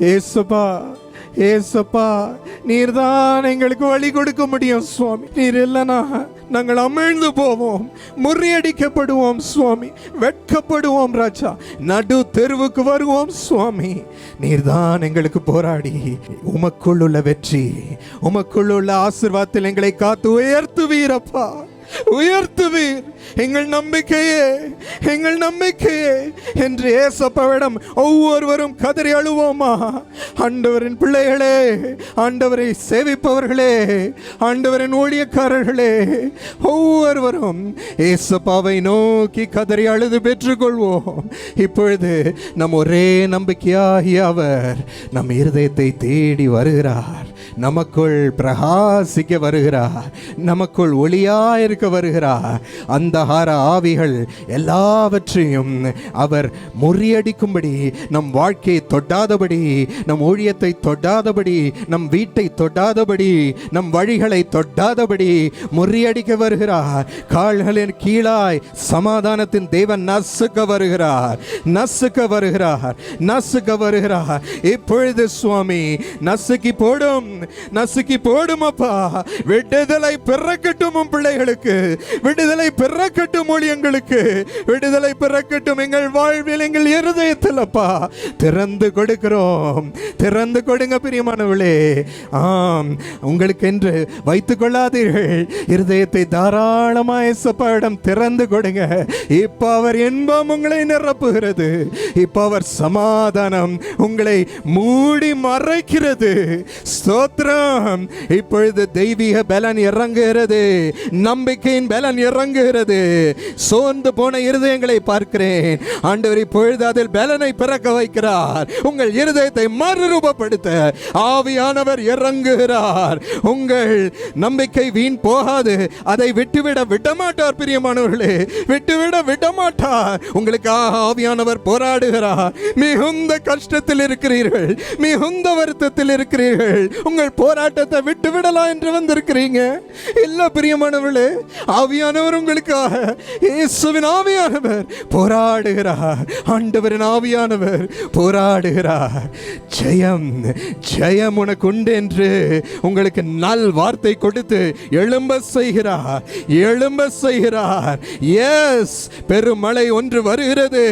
ஏசப்பா ஏசப்பா நீர்தான் எங்களுக்கு வழி கொடுக்க முடியும் சுவாமி. நீர் இல்லைனா நாங்கள் அமிழ்ந்து போவோம் முறியடிக்கப்படுவோம் சுவாமி. வெட்கப்படுவோம் ராஜா. நடு தெருவுக்கு வருவோம் சுவாமி. நீர்தான் எங்களுக்கு போராடி உமக்குள்ளுள்ள வெற்றி உமக்குள்ளுள்ள ஆசிர்வாதத்தில் எங்களை காத்து உயர்த்துவீரப்பா. உயர்த்துவீர் எங்கள் நம்பிக்கையே எங்கள் நம்பிக்கையே என்று ஏசப்பவிடம் ஒவ்வொருவரும் கதறி அழுவோமா? ஆண்டவரின் பிள்ளைகளே ஆண்டவரை சேவிப்பவர்களே ஆண்டவரின் ஊழியக்காரர்களே ஒவ்வொருவரும் ஏசப்பாவை நோக்கி கதறி அழுது பெற்றுக்கொள்வோம். இப்பொழுது நம் ஒரே நம்பிக்கையாகிய அவர் நம் இருதயத்தை தேடி வருகிறார். நமக்குள் பிரகாசிக்க வருகிறார் நமக்குள் ஒளியாயிருக்க வருகிறார் அந்தகார ஆவிகள் எல்லாவற்றையும் அவர் முறியடிக்கும்படி நம் வாழ்க்கையை தொட்டாதபடி நம் ஊழியத்தை தொடாதபடி நம் வீட்டை தொட்டாதபடி நம் வழிகளை தொட்டாதபடி முறியடிக்க வருகிறார் கால்களின் கீழாய் சமாதானத்தின் தேவன் நசுக்க வருகிறார் நசுக்க வருகிறார் நசுக்க வருகிறார் இப்பொழுது சுவாமி நசுக்கி போடும். நசுக்கி போடுமப்பா. விடுதலை பிறக்கட்டும் உன் பிள்ளைகளுக்கு. விடுதலை பிறக்கட்டும் ஊழியங்களுக்கு. விடுதலை பிறக்கட்டும் எங்கள் வாழ்வில் எங்கள் இருதயத்தில் அப்பா. திறந்து கொடுக்கிறோம். திறந்து கொடுங்க பிரியமானவளே ஆம். உங்களுக்கு என்று வைத்துக் கொள்ளாதீர்கள். இருதயத்தை தாராளமாய் சப்பாவிடம் திறந்து கொடுங்க. இப்ப அவர் இன்பம் உங்களை நிரப்புகிறது. இப்ப அவர் சமாதானம் உங்களை மூடி மறைக்கிறது. மாத்திரம். இப்பொழுது தெய்வீக பலன் இறங்குகிறது. நம்பிக்கையின் பலன் இறங்குகிறது. சோர்ந்து போன இருதயங்களை பார்க்கிறேன். ஆண்டவர் இப்பொழுது அதில் பலனை பிறக்க வைக்கிறார். உங்கள் இருதயத்தை மறுரூபப்படுத்த ஆவியானவர் இறங்குகிறார். உங்கள் நம்பிக்கை வீண் போகாது. அதை விட்டுவிட விடமாட்டார் பிரியமானவர்களே. விட்டுவிட விடமாட்டார். உங்களுக்காக ஆவியானவர் போராடுகிறார். மிகுந்த கஷ்டத்தில் இருக்கிறீர்கள். மிகுந்த வருத்தத்தில் இருக்கிறீர்கள். உங்கள் போராட்டத்தை விட்டு விடலாம் என்று வந்திருக்கிறீங்க? இல்ல பிரியமானவர்களே ஆவியானவர் உங்களுக்காக இயேசுவின் ஆவியானவர் போராடுகிறார். ஆண்டவரின் ஆவியானவர் போராடுகிறார். ஜெயம் ஜெயம் உனக்கு உண்டு என்று உங்களுக்கு நல் வார்த்தை கொடுத்து எழும்ப செய்கிறார். எழும்ப செய்கிறார். எஸ் பெருமழை ஒன்று வருகிறது.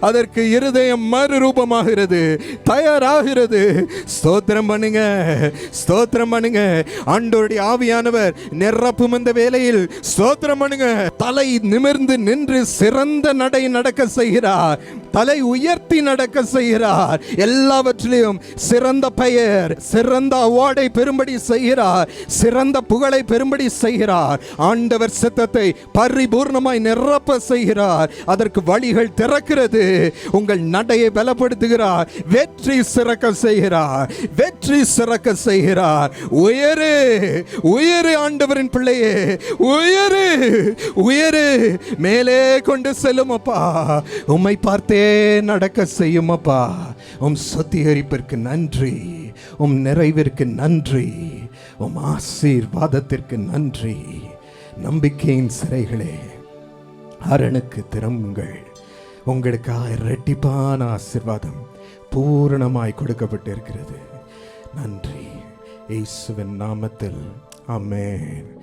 அதற்கு இருதயம் மறுரூபமாகிறது. தயாராகிறது. ஸ்தோத்திரம் பண்ணுங்க. ஸ்தோத்திரம் பண்ணுங்க. ஆண்டோருடைய ஆவியானவர் நிரப்பும் இந்த வேலையில் ஸ்தோத்திரம் பண்ணுங்க. தலை நிமிர்ந்து நின்று சிறந்த நடை நடக்க செய்கிறார். தலை உயர்த்தி நடக்க செய்கிறார். எல்லாவற்றிலும் சிறந்த பெயர் சிறந்த அவார்டை பெறும்படி செய்கிறார். சிறந்த புகழை பெறும்படி செய்கிறார். ஆண்டவர் சித்தத்தை பரிபூர்ணமாய் நிரப்ப செய்கிறார். அதற்கு வழிகள் திறக்கிறது. உங்கள் நடையை பலப்படுத்துகிறார். வெற்றி சிறக்க செய்கிறார். வெற்றி சிறக்க செய்கிறார். உயரு உயரு ஆண்டவரின் பிள்ளையே உயரு உயரு. மேலே கொண்டு செல்லும் அப்பா. உம்மை பார்த்தே நடக்க செய்யும் அப்பா உம் சுத்திகரிப்பிற்கு நன்றி. உம் நிறைவிற்கு நன்றி. உம் ஆசீர்வாதத்திற்கு நன்றி. நம்பிக்கையின் சிறைகளே அரணுக்கு திரும்புங்கள். உங்களுக்காக இரட்டிப்பான ஆசிர்வாதம் பூரணமாய் கொடுக்கப்பட்டிருக்கிறது. நன்றி. இயேசுவின் நாமத்தில். அமேன்